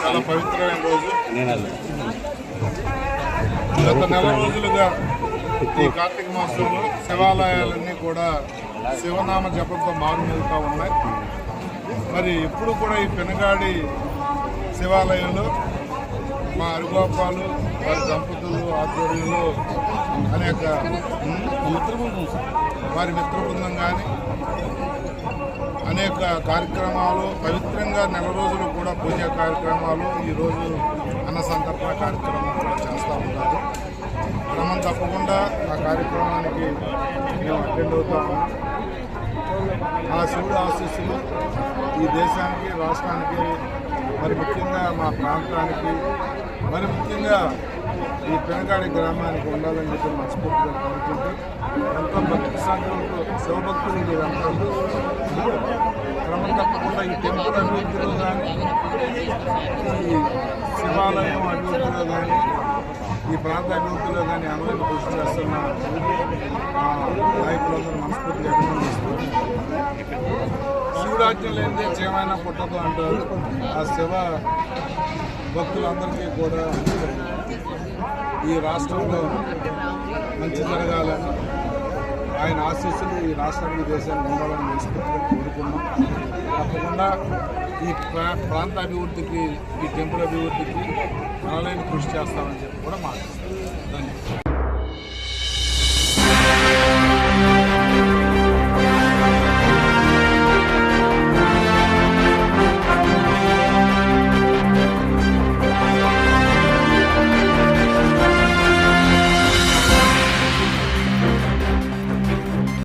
చాలా పవిత్రమైన రోజు. గత నెల రోజులుగా ఈ కార్తీక మాసంలో శివాలయాలన్నీ కూడా శివనామ జపంతో మారుమోగుతూ ఉన్నాయి. మరి ఇప్పుడు కూడా ఈ పెనగాడి శివాలయంలో మా అరుగోపాలు వారి దంపతులు ఆధ్వర్యంలో అనేక మిత్రబృందం వారి మిత్ర బృందం కానీ అనేక కార్యక్రమాలు పవిత్రంగా నెల రోజులు కూడా పూజ కార్యక్రమాలు ఈరోజు అన్న సంతర్పణ కార్యక్రమం కూడా చేస్తూ ఉంటారు క్రమం తప్పకుండా ఆ కార్యక్రమానికి మేము అటెండ్ అవుతాము. ఆ శివుడు ఆశీస్సులు ఈ దేశానికి రాష్ట్రానికి మరి ముఖ్యంగా మా ప్రాంతానికి మరి ముఖ్యంగా ఈ పెనగాడి గ్రామానికి ఉండాలని చెప్పి మనస్ఫూర్తిగా కోరుకుంటూ ఎంతో భక్తి శ్రద్ధలతో శివభక్తులు మీరంతా క్రమం తప్పకుండా ఈ టెంపుల్ అభివృద్ధిలో కానీ ఈ శివాలయం అభివృద్ధిలో కానీ ఈ ప్రాంత అభివృద్ధిలో కానీ అనువైన కృషి చేస్తున్న నాయకులందరూ మనస్ఫూర్తిగా అభినందిస్తూ శివరాజ్యం లేనిదే చేయమైనా పుట్టదు అంటారు. ఆ శివ భక్తులందరికీ కూడా ఈ రాష్ట్రంలో మంచి జరగాలని ఆయన ఆశీస్సులు ఈ రాష్ట్రానికి దేశానికి ఉండాలని మనస్ఫూర్తిగా కోరుకున్నాం తప్పకుండా ఈ ప్రా ప్రాంత అభివృద్ధికి ఈ టెంపుల్ అభివృద్ధికి మనలేని కృషి చేస్తామని చెప్పి కూడా మాట్లాడుతాం ధన్యవాదాలు.